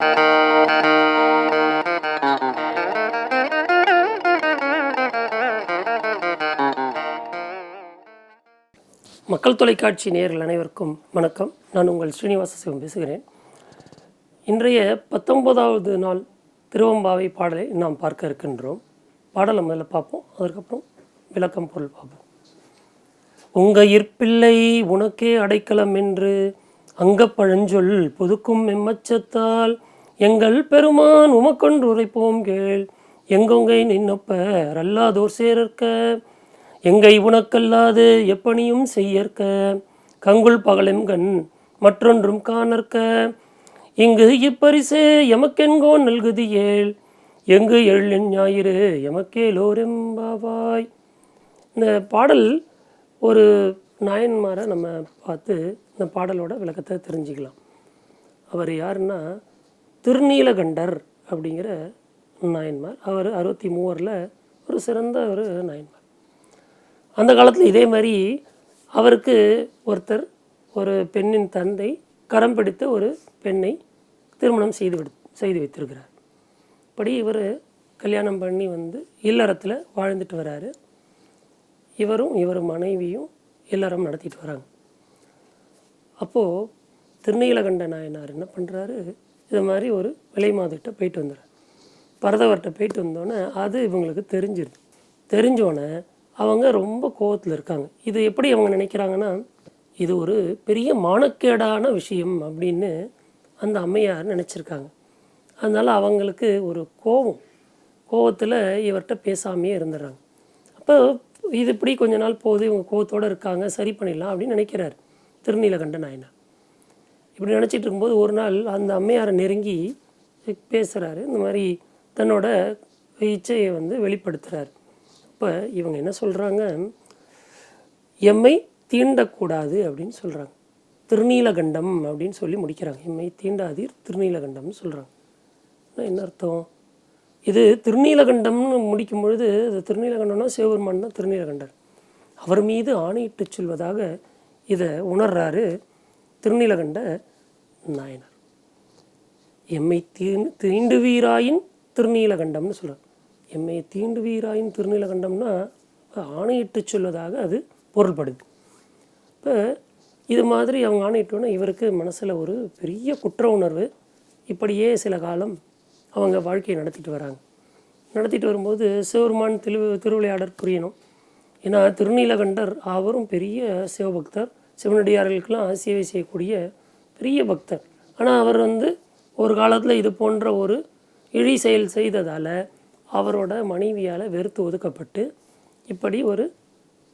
மக்கள் தொலைக்காட்சி நேயர்கள் அனைவருக்கும் வணக்கம். நான் உங்கள் ஸ்ரீனிவாச சிவம் பேசுகிறேன். இன்றைய பத்தொன்பதாவது நாள் திருவம்பாவை பாடலை நாம் பார்க்க இருக்கின்றோம். பாடலை முதல்ல பார்ப்போம். அதற்கப்புறம் விளக்கம் பொருள் பார்ப்போம். உங்க இற்பிள்ளை உனக்கே அடைக்கலம் என்று அங்கப்பழஞ்சொல் புதுக்கும் எம்மச்சத்தால் எங்கள் பெருமான் உமக்கொன்று உரைப்போம் கேள். எங்கொங்கை நின்னப்ப ரல்லாதோர் சேரற்க எங்கை உனக்கல்லாது எப்பணியும் செய்யற்க. கங்குள் பகலெம்கண் மற்றொன்றும் காணற்க. இங்கு இப்பரிசே எமக்கென்கோ நல்குதி ஏழ் எங்கு எழின் ஞாயிறு எமக்கேலோரெம்பாவாய் இந்த பாடல் ஒரு நாயன்மாரை நம்ம பார்த்து இந்த பாடலோட விளக்கத்தை தெரிஞ்சுக்கலாம். அவர் யாருன்னா திருநீலகண்டர் அப்படிங்கிற நாயன்மார். அவர் அறுபத்தி மூவரில் ஒரு சிறந்த ஒரு நாயன்மார். அந்த காலத்தில் இதே மாதிரி அவருக்கு ஒருத்தர் ஒரு பெண்ணின் தந்தை கரம் பிடித்த ஒரு பெண்ணை திருமணம் செய்து விடு செய்து வைத்திருக்கிறார். இப்படி இவர் கல்யாணம் பண்ணி வந்து இல்லறத்தில் வாழ்ந்துட்டு வராரு. இவரும் இவர் மனைவியும் இல்லறம் நடத்திட்டு வராங்க. அப்போது திருநீலகண்ட நாயனார் என்ன பண்ணுறாரு இது மாதிரி ஒரு விலை மாதிட்ட போயிட்டு வந்துடுறேன் பரதவர்கிட்ட போயிட்டு வந்தோடனே அது இவங்களுக்கு தெரிஞ்சிருது. தெரிஞ்சோடனே அவங்க ரொம்ப கோவத்தில் இருக்காங்க. இது எப்படி அவங்க நினைக்கிறாங்கன்னா இது ஒரு பெரிய மானக்கேடான விஷயம் அப்படின்னு அந்த அம்மையார் நினச்சிருக்காங்க. அதனால் அவங்களுக்கு ஒரு கோபம் கோவத்தில் இவர்கிட்ட பேசாமையே இருந்துடுறாங்க அப்போ இது இப்படி கொஞ்ச நாள் போகுது இவங்க கோவத்தோடு இருக்காங்க சரி பண்ணிடலாம் அப்படின்னு நினைக்கிறார் திருநீலகண்ட நாயனார். இப்படி நினச்சிட்டு இருக்கும்போது ஒரு நாள் அந்த அம்மையாரை நெருங்கி பேசுகிறாரு இந்த மாதிரி தன்னோட இச்சையை வந்து வெளிப்படுத்துகிறார் இப்போ இவங்க என்ன சொல்கிறாங்க எம்மை தீண்டக்கூடாது அப்படின்னு சொல்கிறாங்க திருநீலகண்டம் அப்படின்னு சொல்லி முடிக்கிறாங்க. எம்மை தீண்டாதீர் திருநீலகண்டம்னு சொல்கிறாங்க என்ன அர்த்தம்? இது திருநீலகண்டம்னு முடிக்கும் பொழுது இது திருநீலகண்டம்னா சிவபெருமான் தான் திருநீலகண்டர். அவர் மீது ஆணையிட்டு சொல்வதாக இதை உணர்றாரு. திருநீலகண்ட நாயனார். எம்மை தீ தீண்டுவீராயின் திருநீலகண்டம்னு சொல்கிறார் எம்மை தீண்டுவீராயின் திருநீலகண்டம்னா ஆணையிட்டு சொல்வதாக அது பொருள்படுது. இப்போ இது மாதிரி அவங்க ஆணையிட்டோன்னா இவருக்கு மனசில் ஒரு பெரிய குற்ற உணர்வு. இப்படியே சில காலம் அவங்க வாழ்க்கையை நடத்திட்டு வராங்க. நடத்திட்டு வரும்போது சிவருமான் திரு திருவிளையாடற் புரியணும் ஏன்னா திருநீலகண்டர் அவரும் பெரிய சிவபக்தர். சிவனடியார்களுக்கெல்லாம் சேவை செய்யக்கூடிய பெரிய பக்தர். ஆனால் அவர் வந்து ஒரு காலத்தில் இது போன்ற ஒரு இழி செயல் செய்ததால் அவரோட மனைவியால் வெறுத்து ஒதுக்கப்பட்டு இப்படி ஒரு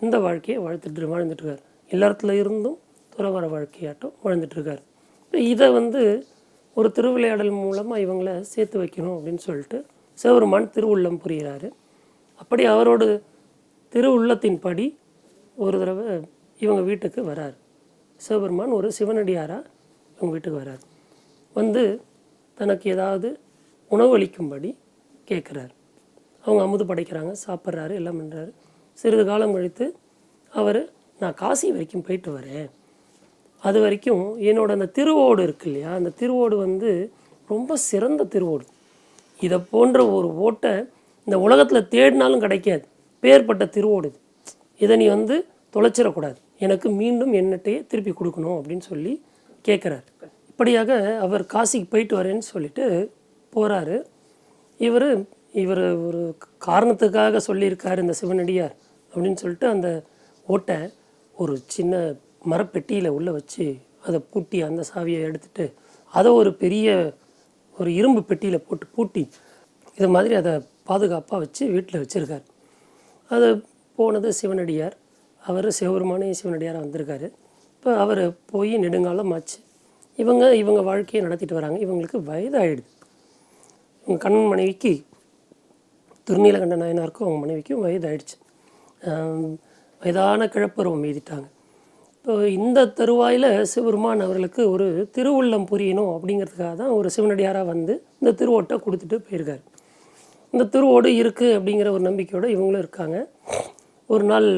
இந்த வாழ்க்கையை வாழ்த்துட்டு வாழ்ந்துட்டுருக்கார். இல்லறத்தில் இருந்தும் துறவர வாழ்க்கையாட்டம் வாழ்ந்துட்டுருக்கார். இதை வந்து ஒரு திருவிளையாடல் மூலமாக இவங்கள சேர்த்து வைக்கணும் அப்படின்னு சொல்லிட்டு சிவபெருமான் திருவுள்ளம் புரிகிறாரு அப்படி அவரோட திருவுள்ளத்தின்படி ஒரு தடவை இவங்க வீட்டுக்கு வரார். சிவபெருமான் ஒரு சிவனடியாராக இவங்க வீட்டுக்கு வரார். வந்து தனக்கு ஏதாவது உணவளிக்கும்படி கேட்குறாரு அவங்க அமுது படைக்கிறாங்க சாப்பிட்றாரு எல்லாம் பண்ணுறாரு சிறிது காலம் கழித்து அவர் நான் காசி வரைக்கும் போயிட்டு வரேன். அது வரைக்கும் என்னோட அந்த திருவோடு இருக்கு இல்லையா? அந்த திருவோடு வந்து ரொம்ப சிறந்த திருவோடு. இதை போன்ற ஒரு ஓட்டை இந்த உலகத்தில் தேடினாலும் கிடைக்காது. பேர்பட்ட திருவோடு இது. இதை நீ வந்து தொலைச்சிடக்கூடாது. எனக்கு மீண்டும் என்னட்டையே திருப்பி கொடுக்கணும் அப்படின்னு சொல்லி கேட்குறாரு இப்படியாக அவர் காசிக்கு போயிட்டு வரேன்னு சொல்லிட்டு போகிறாரு இவர் இவர் ஒரு காரணத்துக்காக சொல்லியிருக்கார் இந்த சிவனடியார் அப்படின்னு சொல்லிட்டு அந்த ஓட்டை ஒரு சின்ன மரப்பெட்டியில் உள்ளே வச்சு அதை பூட்டி அந்த சாவியை எடுத்துட்டு அதை ஒரு பெரிய ஒரு இரும்பு பெட்டியில் போட்டு பூட்டி இது மாதிரி அதை பாதுகாப்பாக வச்சு வீட்டில் வச்சுருக்கார். அது போனது சிவனடியார். அவர் சிவபெருமான சிவனடியாராக வந்திருக்காரு. இப்போ அவர் போய் நெடுங்காலம் ஆச்சு. இவங்க இவங்க வாழ்க்கையை நடத்திட்டு வராங்க. இவங்களுக்கு வயதாகிடுது இவங்க கண் மனைவிக்கு திருநீலகண்ட நாயனாருக்கும் அவங்க மனைவிக்கும் வயதாயிடுச்சு. வயதான கிழப்பருவம் எழுதிட்டாங்க இப்போ இந்த தருவாயில் சிவபெருமான் அவர்களுக்கு ஒரு திருவுள்ளம் புரியணும் அப்படிங்கிறதுக்காக தான் ஒரு சிவனடியாராக வந்து இந்த திருவோட்டை கொடுத்துட்டு போயிருக்காரு. இந்த திருவோடு இருக்குது அப்படிங்கிற ஒரு நம்பிக்கையோடு இவங்களும் இருக்காங்க. ஒரு நாள்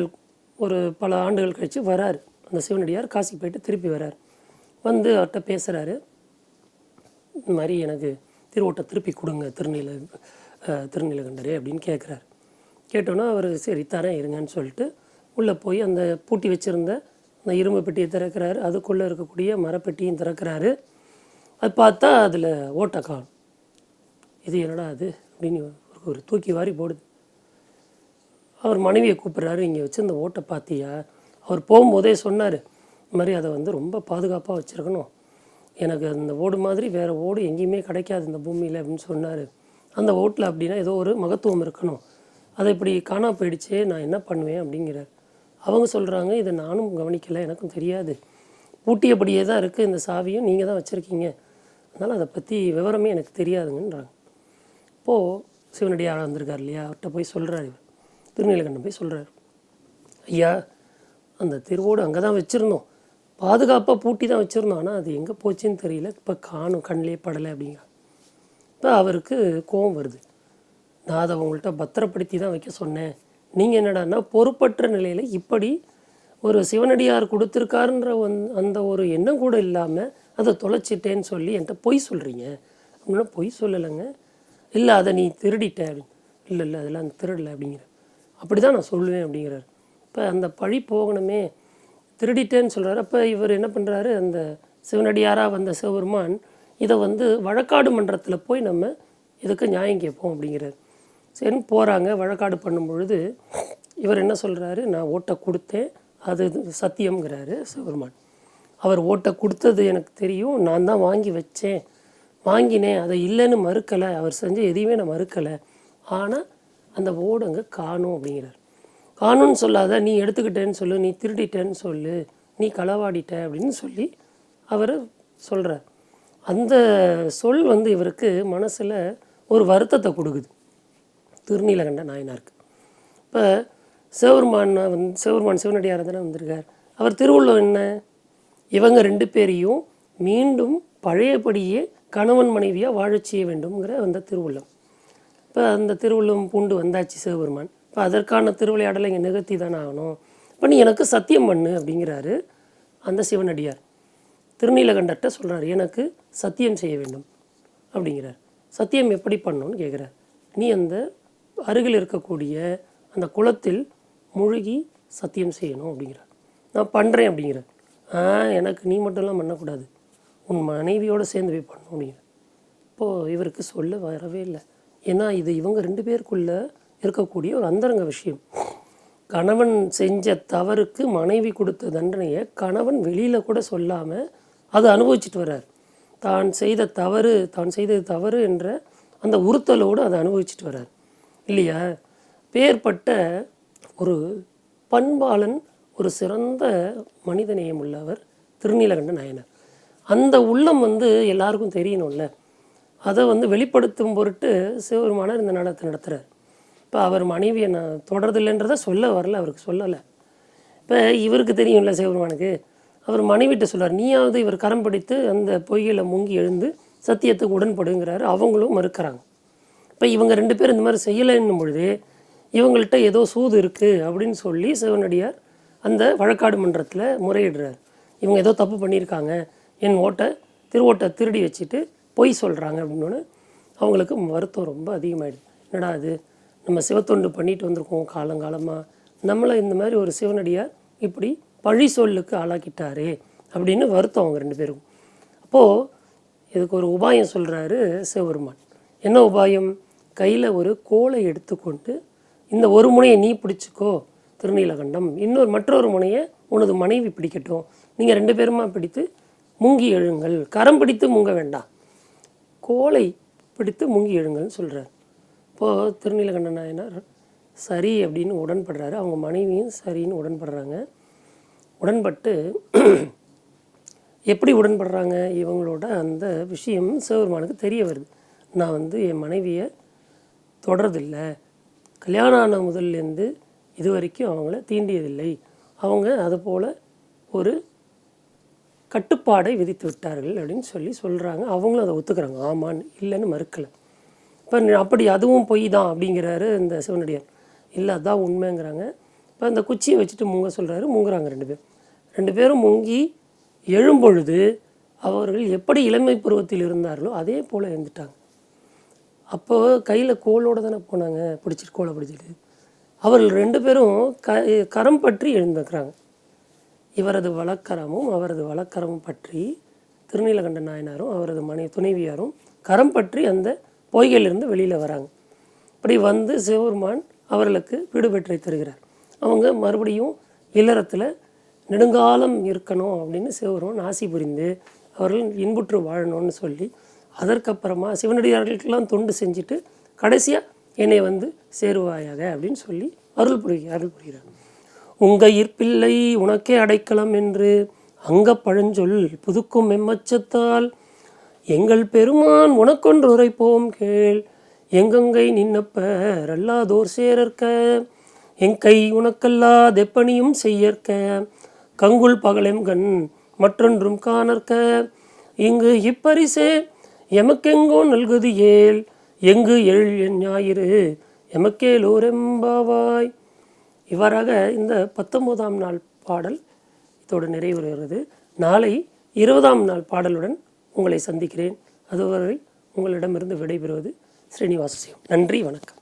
ஒரு பல ஆண்டுகள் கழித்து வராரு. அந்த சிவனடியார் காசிக்கு போயிட்டு திருப்பி வரார். வந்து அவர்கிட்ட பேசுகிறாரு இந்த மாதிரி எனக்கு திருவோட்டை திருப்பி கொடுங்க திருநீல திருநீலகண்டரே அப்படின்னு கேட்குறாரு கேட்டோன்னா அவர் சரி தரேன் இருங்கன்னு சொல்லிட்டு உள்ளே போய் அந்த பூட்டி வச்சுருந்த அந்த இரும்பு பெட்டியை திறக்கிறாரு. அதுக்குள்ளே இருக்கக்கூடிய மரப்பெட்டியும் திறக்கிறாரு. அது பார்த்தா அதில் ஓட்டை காணும் இது என்னடா அது? அப்படின்னு ஒரு- ஒரு தூக்கி வாரி போடுது. அவர் மனைவியை கூப்பிட்றாரு இங்கே வச்சு இந்த ஓட்டை பார்த்தியா அவர் போகும்போதே சொன்னார் இந்த மாதிரி அதை வந்து ரொம்ப பாதுகாப்பாக வச்சுருக்கணும். எனக்கு அந்த ஓடு மாதிரி வேறு ஓடு எங்கேயுமே கிடைக்காது இந்த பூமியில் அப்படின்னு சொன்னார். அந்த ஓட்டில் அப்படின்னா ஏதோ ஒரு மகத்துவம் இருக்கணும். அதை இப்படி காணா போயிடுச்சே நான் என்ன பண்ணுவேன் அப்படிங்கிறார். அவங்க சொல்கிறாங்க இதை நானும் கவனிக்கலை எனக்கும் தெரியாது. பூட்டியபடியே தான் இருக்குது இந்த சாவியும் நீங்கள் தான் வச்சுருக்கீங்க. அதனால் அதை பற்றி விவரமே எனக்கு தெரியாதுங்கன்றாங்க. இப்போது சிவனடியார் வந்திருக்கார் இல்லையா? அவர்கிட்ட போய் சொல்கிறாரு இவர். திருநீலகண்டன் போய் சொல்கிறார் ஐயா அந்த திருவோடு அங்கே தான் வச்சுருந்தோம். பாதுகாப்பாக பூட்டி தான் வச்சுருந்தோம். ஆனால் அது எங்கே போச்சுன்னு தெரியல. இப்போ காணும் கண்ணிலே படலை அப்படிங்க இப்போ அவருக்கு கோபம் வருது. நான் அதை உங்கள்கிட்ட பத்திரப்படுத்தி தான் வைக்க சொன்னேன். நீங்கள் என்னடான்னா பொறுப்பற்ற நிலையில் இப்படி ஒரு சிவனடியார் கொடுத்துருக்காருன்ற ஒன் அந்த ஒரு எண்ணம் கூட இல்லாமல் அதை தொலைச்சிட்டேன்னு சொல்லி என்கிட்ட பொய் சொல்கிறீங்க அப்படின்னா பொய் சொல்லலைங்க. இல்லை அதை நீ திருடிட்ட அப்படின்னு. இல்லை இல்லை அதெல்லாம் திருடலை அப்படிங்கிற. அப்படி தான் நான் சொல்லுவேன் அப்படிங்கிறார். இப்போ அந்த பழி போகணுமே திருடிட்டேன்னு சொல்கிறாரு அப்போ இவர் என்ன பண்ணுறாரு அந்த சிவனடியாராக வந்த சிவபெருமான் இதை வந்து வழக்காடு மன்றத்தில் போய் நம்ம இதுக்கு நியாயம் கேட்போம் அப்படிங்கிறார். சரின்னு போகிறாங்க வழக்காடு பண்ணும் பொழுது இவர் என்ன சொல்கிறாரு நான் ஓட்டை கொடுத்தேன். அது சத்தியம்ங்கிறாரு சிவபெருமான். அவர் ஓட்டை கொடுத்தது எனக்கு தெரியும். நான் தான் வாங்கி வச்சேன். வாங்கினேன். அதை இல்லைன்னு மறுக்கலை. அவர் செஞ்ச எதையுமே நான் மறுக்கலை. ஆனால் அந்த ஓடு அங்கே காணும் அப்படிங்கிறார். காணும்னு சொல்லாத நீ எடுத்துக்கிட்டேன்னு சொல்லு நீ திருடிட்டேன்னு சொல்லு நீ களவாடிட்ட அப்படின்னு சொல்லி அவர் சொல்கிறார் அந்த சொல் வந்து இவருக்கு மனசில் ஒரு வருத்தத்தை கொடுக்குது. திருநீலகண்ட நாயனாருக்கு. இப்போ சிவபெருமான் வந்து சிவபெருமான் சிவனடியார் தானே வந்திருக்கார். அவர் திருவள்ளுவர் என்ன? இவங்க ரெண்டு பேரையும் மீண்டும் பழையபடியே கணவன் மனைவியாக வாழச் செய்ய வேண்டும்ங்கிற அந்த திருவுள்ளம் இப்போ அந்த திருவள்ளுவம் பூண்டு வந்தாச்சு சிவபெருமான். இப்போ அதற்கான திருவிளையாடலை இங்கே நிகழ்த்தி தானே ஆகணும். இப்போ நீ எனக்கு சத்தியம் பண்ணு அப்படிங்கிறாரு அந்த சிவனடியார். திருநீலகண்டர்கிட்ட சொல்கிறார் எனக்கு சத்தியம் செய்ய வேண்டும் அப்படிங்கிறார். சத்தியம் எப்படி பண்ணணும்னு கேட்குறார் நீ அந்த அருகில் இருக்கக்கூடிய அந்த குளத்தில் முழுகி சத்தியம் செய்யணும் அப்படிங்கிறார். நான் பண்ணுறேன் அப்படிங்கிறார். ஆ எனக்கு நீ மட்டும்லாம் பண்ணக்கூடாது. உன் மனைவியோடு சேர்ந்து போய் பண்ணணும் அப்படிங்கிற இப்போது இவருக்கு சொல்ல வரவே இல்லை. ஏன்னா இது இவங்க ரெண்டு பேருக்குள்ள இருக்கக்கூடிய ஒரு அந்தரங்க விஷயம். கணவன் செஞ்ச தவறுக்கு மனைவி கொடுத்த தண்டனையை கணவன் வெளியில் கூட சொல்லாமல் அதை அனுபவிச்சுட்டு வர்றார். தான் செய்த தவறு தான் செய்தது தவறு என்ற அந்த உறுத்தலோடு அதை அனுபவிச்சுட்டு வர்றார். இல்லையா? பேர்பட்ட ஒரு பண்பாளன் ஒரு சிறந்த மனிதநேயம் உள்ளவர் திருநீலகண்ட நாயனர். அந்த உள்ளம் வந்து எல்லாருக்கும் தெரியணும்ல. அதை வந்து வெளிப்படுத்தும் பொருட்டு சிவபெருமானார் இந்த நாடகத்தை நடத்துகிறார் இப்போ அவர் மனைவியை நான் தொடர்தில்லைன்றத சொல்ல வரல அவருக்கு சொல்லலை. இப்போ இவருக்கு தெரியும்ல சிவபெருமானுக்கு? அவர் மனைவிட்ட சொல்கிறார் நீயாவது இவர் கரம் பிடித்து அந்த பொய்களை முங்கி எழுந்து சத்தியத்துக்கு உடன்படுங்கிறாரு. அவங்களும் மறுக்கிறாங்க. இப்போ இவங்க ரெண்டு பேரும் இந்த மாதிரி செய்யலைன்னும் பொழுது இவங்கள்ட்ட ஏதோ சூது இருக்குது அப்படின்னு சொல்லி சிவனடியார் அந்த வழக்காடு மன்றத்தில் முறையிடுறார். இவங்க ஏதோ தப்பு பண்ணியிருக்காங்க. என் ஓட்டை திருவோட்டை திருடி வச்சுட்டு பொய் சொல்கிறாங்க அப்படின்னோன்னு அவங்களுக்கு வருத்தம் ரொம்ப அதிகமாகிடுது என்னடா அது நம்ம சிவத்தொண்டு பண்ணிட்டு வந்திருக்கோம் காலங்காலமாக நம்மளை இந்த மாதிரி ஒரு சிவனடியார் இப்படி பழி சொல்லுக்கு ஆளாக்கிட்டாரே அப்படின்னு வருத்தம் அவங்க ரெண்டு பேரும் அப்போது இதுக்கு ஒரு உபாயம் சொல்கிறாரு சிவபெருமான். என்ன உபாயம்? கையில் ஒரு கோலை எடுத்துக்கொண்டு இந்த ஒரு முனையை நீ பிடிச்சிக்கோ திருநீலகண்டம். இன்னொரு மற்றொரு முனையை உனது மனைவி பிடிக்கட்டும். நீங்கள் ரெண்டு பேருமா பிடித்து முங்கி எழுங்கள். கரம் பிடித்து முங்க வேண்டாம். கோலை பிடித்து முங்கி எழுங்கள்னு சொல்கிறார் இப்போது திருநீலகண்ட நாயனார் சரி அப்படின்னு உடன்படுறாரு. அவங்க மனைவியும் சரின்னு உடன்படுறாங்க. உடன்பட்டு எப்படி உடன்படுறாங்க? இவங்களோட அந்த விஷயம் சிவபெருமானுக்கு தெரிய வருது. நான் வந்து என் மனைவியை தொடர்றதில்லை கல்யாணம் ஆன முதல்லேருந்து இது வரைக்கும் அவங்கள தீண்டியதில்லை. அவங்க அதுபோல் ஒரு கட்டுப்பாடை விதித்து விட்டார்கள் அப்படின்னு சொல்லி சொல்கிறாங்க அவங்களும் அதை ஒத்துக்கிறாங்க. ஆமான்னு இல்லைன்னு மறுக்கலை. இப்போ அப்படி அதுவும் பொய் தான் அப்படிங்கிறாரு இந்த சிவனடியார். இல்லை அதான் உண்மைங்கிறாங்க. இப்போ அந்த குச்சியை வச்சுட்டு முங்க சொல்கிறாரு முங்குறாங்க ரெண்டு பேரும். ரெண்டு பேரும் முங்கி எழும்பொழுது அவர்கள் எப்படி இளமை பருவத்தில் இருந்தார்களோ அதே போல் எழுந்துட்டாங்க. அப்போ கையில் கோலோடு தானே போனாங்க. பிடிச்சிட்டு கோலை பிடிச்சிட்டு. அவர்கள் ரெண்டு பேரும் க கரம் பற்றி எழுந்துக்கிறாங்க இவரது வழக்கரமும் அவரது வழக்கரமும் பற்றி திருநீலகண்ட நாயனாரும் அவரது மனை துணைவியாரும் கரம் பற்றி அந்த பொய்கையிலிருந்து வெளியில் வராங்க. இப்படி வந்து சிவபெருமான் அவர்களுக்கு வீடு பெற்றை தருகிறார். அவங்க மறுபடியும் இல்லறத்தில் நெடுங்காலம் இருக்கணும் அப்படின்னு சிவபெருமான் ஆசி புரிந்து அவர்கள் இன்புற்று வாழணும்னு சொல்லி அதற்கப்புறமா சிவனடியார்களுக்கெல்லாம் தொண்டு செஞ்சுட்டு கடைசியாக என்னை வந்து சேருவாயாக அப்படின்னு சொல்லி அருள் புரி அருள் புரிகிறார். உங்க ஈர்ப்பில்லை உனக்கே அடைக்கலம் என்று அங்க பழஞ்சொல் புதுக்கும் மெம்மச்சத்தால் எங்கள் பெருமான் உனக்கொன்று உரைப்போம் கேள். எங்கங்கை நின்னப்பர் அல்லாதோர் சேரற்க எங்கை உனக்கல்லா தெப்பனியும் செய்யற்க. கங்குல் பகலெம்கண் மற்றொன்றும் காணற்க. இங்கு இப்பரிசே எமக்கெங்கோ நல்குது ஏல் எங்கு எழு என் ஞாயிறு எமக்கேலோரெம்பாவாய். இவ்வாறாக இந்த பத்தொம்போதாம் நாள் பாடல் இதோடு நிறைவுறுகிறது. நாளை இருபதாம் நாள் பாடலுடன் உங்களை சந்திக்கிறேன். அதுவரை உங்களிடமிருந்து விடைபெறுவது ஸ்ரீனிவாசசியம் நன்றி வணக்கம்.